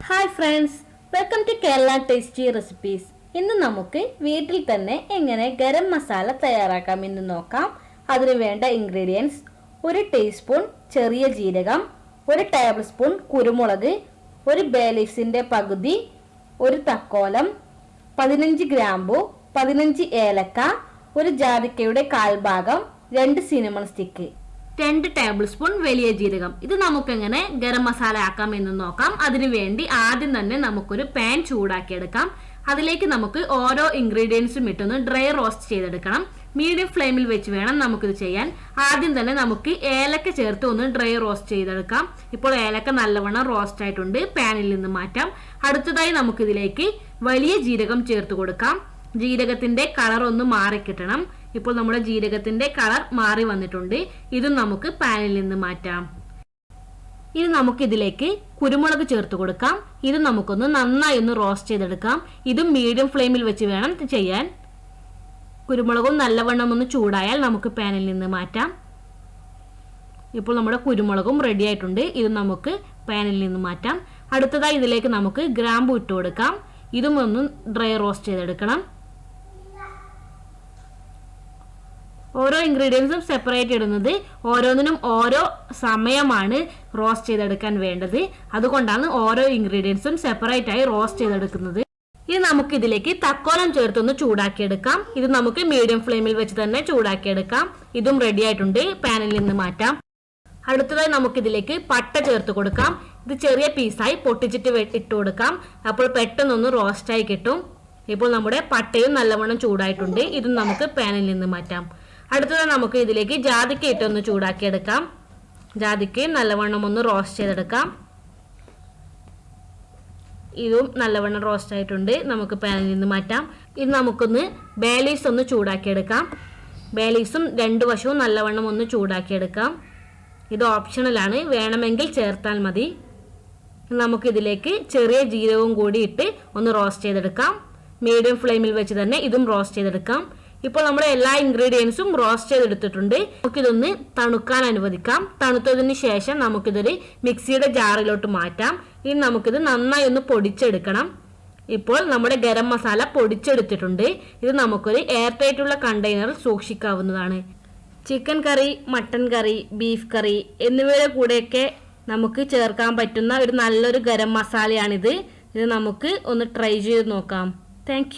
Hi friends welcome to Kerala tasty recipes ഇന്ന് നമുക്ക് വീട്ടിൽ തന്നെ എങ്ങനെ ഗരം മസാല തയ്യാറാക്കാം എന്ന് നോക്കാം. അതിന് വേണ്ട ഇൻഗ്രീഡിയൻസ് ഒരു ടീസ്പൂൺ ചെറിയ ജീരകം ഒരു ടേബിൾ സ്പൂൺ കുരുമുളക് ഒരു ബേലീസിന്റെ പകുതി ഒരു തക്കോലം പതിനഞ്ച് ഗ്രാമ്പു പതിനഞ്ച് ഏലക്ക ഒരു ജാതിക്കയുടെ കാൽഭാഗം രണ്ട് സിനിമൺ സ്റ്റിക്ക് രണ്ട് ടേബിൾ സ്പൂൺ വലിയ ജീരകം. ഇത് നമുക്കെങ്ങനെ ഗരം മസാല ആക്കാം എന്ന് നോക്കാം. അതിനു വേണ്ടി ആദ്യം തന്നെ നമുക്കൊരു പാൻ ചൂടാക്കിയെടുക്കാം. അതിലേക്ക് നമുക്ക് ഓരോ ഇൻഗ്രീഡിയൻസും ഇട്ടൊന്ന് ഡ്രൈ റോസ്റ്റ് ചെയ്തെടുക്കണം. മീഡിയം ഫ്ലെയിമിൽ വെച്ച് വേണം നമുക്കിത് ചെയ്യാൻ. ആദ്യം തന്നെ നമുക്ക് ഏലക്ക ചേർത്ത് ഒന്ന് ഡ്രൈ റോസ്റ്റ് ചെയ്തെടുക്കാം. ഇപ്പോൾ ഏലക്ക നല്ലവണ്ണം റോസ്റ്റ് ആയിട്ടുണ്ട്. പാനിൽ നിന്ന് മാറ്റാം. അടുത്തതായി നമുക്കിതിലേക്ക് വലിയ ജീരകം ചേർത്ത് കൊടുക്കാം. ജീരകത്തിന്റെ കളർ ഒന്ന് മാറിക്കിട്ടണം. ഇപ്പോൾ നമ്മുടെ ജീരകത്തിന്റെ കളർ മാറി വന്നിട്ടുണ്ട്. ഇതും നമുക്ക് പാനിൽ നിന്ന് മാറ്റാം. ഇനി നമുക്ക് ഇതിലേക്ക് കുരുമുളക് ചേർത്ത് കൊടുക്കാം. ഇത് നമുക്കൊന്ന് നന്നായി ഒന്ന് റോസ്റ്റ് ചെയ്തെടുക്കാം. ഇതും മീഡിയം ഫ്ലെയിമിൽ വെച്ച് വേണം ചെയ്യാൻ. കുരുമുളകും നല്ലവണ്ണം ഒന്ന് ചൂടായാൽ നമുക്ക് പാനിൽ നിന്ന് മാറ്റാം. ഇപ്പോൾ നമ്മുടെ കുരുമുളകും റെഡി ആയിട്ടുണ്ട്. ഇത് നമുക്ക് പാനിൽ നിന്ന് മാറ്റാം. അടുത്തതായി ഇതിലേക്ക് നമുക്ക് ഗ്രാമ്പു ഇട്ട് കൊടുക്കാം. ഇതും ഒന്ന് ഡ്രൈ റോസ്റ്റ് ചെയ്തെടുക്കണം. ഓരോ ഇൻഗ്രീഡിയൻസും സെപ്പറേറ്റ് ഇടുന്നത് ഓരോന്നിനും ഓരോ സമയമാണ് റോസ്റ്റ് ചെയ്തെടുക്കാൻ വേണ്ടത്. അതുകൊണ്ടാണ് ഓരോ ഇൻഗ്രീഡിയൻസും സെപ്പറേറ്റ് ആയി റോസ്റ്റ് ചെയ്തെടുക്കുന്നത്. ഇനി നമുക്ക് ഇതിലേക്ക് തക്കോലം ചേർത്തൊന്ന് ചൂടാക്കിയെടുക്കാം. ഇത് നമുക്ക് മീഡിയം ഫ്ലെയിമിൽ വെച്ച് തന്നെ ചൂടാക്കിയെടുക്കാം. ഇതും റെഡി ആയിട്ടുണ്ട്. പാനിൽ നിന്ന് മാറ്റാം. അടുത്തതായി നമുക്ക് ഇതിലേക്ക് പട്ട ചേർത്ത് കൊടുക്കാം. ഇത് ചെറിയ പീസായി പൊട്ടിച്ചിട്ട് ഇട്ട് കൊടുക്കാം. അപ്പോൾ പെട്ടെന്നൊന്ന് റോസ്റ്റായി കിട്ടും. ഇപ്പോൾ നമ്മുടെ പട്ടയും നല്ലവണ്ണം ചൂടായിട്ടുണ്ട്. ഇതും നമുക്ക് പാനിൽ നിന്ന് മാറ്റാം. അടുത്തതായി നമുക്ക് ഇതിലേക്ക് ജാതിക്ക ഇട്ടൊന്ന് ചൂടാക്കിയെടുക്കാം. ജാതിക്കയും നല്ലവണ്ണം ഒന്ന് റോസ്റ്റ് ചെയ്തെടുക്കാം. ഇതും നല്ലവണ്ണം റോസ്റ്റ് ആയിട്ടുണ്ട്. നമുക്ക് പാനിൽ നിന്ന് മാറ്റാം. ഇത് നമുക്കൊന്ന് ബേലീസ് ഒന്ന് ചൂടാക്കിയെടുക്കാം. ബേലീസും രണ്ട് വശവും നല്ലവണ്ണം ഒന്ന് ചൂടാക്കിയെടുക്കാം. ഇത് ഓപ്ഷണലാണ് വേണമെങ്കിൽ ചേർത്താൽ മതി. നമുക്കിതിലേക്ക് ചെറിയ ജീരകവും കൂടി ഇട്ട് ഒന്ന് റോസ്റ്റ് ചെയ്തെടുക്കാം. മീഡിയം ഫ്ലെയിമിൽ വെച്ച് തന്നെ ഇതും റോസ്റ്റ് ചെയ്തെടുക്കാം. ഇപ്പോൾ നമ്മൾ എല്ലാ ഇൻഗ്രീഡിയൻസും റോസ്റ്റ് ചെയ്തെടുത്തിട്ടുണ്ട്. നമുക്കിതൊന്ന് തണുക്കാൻ അനുവദിക്കാം. തണുത്തതിന് ശേഷം നമുക്കിതൊരു മിക്സിയുടെ ജാറിലോട്ട് മാറ്റാം. ഇനി നമുക്കിത് നന്നായി ഒന്ന് പൊടിച്ചെടുക്കണം. ഇപ്പോൾ നമ്മുടെ ഗരം മസാല പൊടിച്ചെടുത്തിട്ടുണ്ട്. ഇത് നമുക്കൊരു എയർ ടൈറ്റ് ഉള്ള കണ്ടെയ്നറിൽ സൂക്ഷിക്കാവുന്നതാണ്. Chicken curry mutton curry beef curry എന്നിവയുടെ കൂടെയൊക്കെ നമുക്ക് ചേർക്കാൻ പറ്റുന്ന ഒരു നല്ലൊരു ഗരം മസാലയാണിത്. ഇത് നമുക്ക് ഒന്ന് ട്രൈ ചെയ്ത് നോക്കാം. താങ്ക്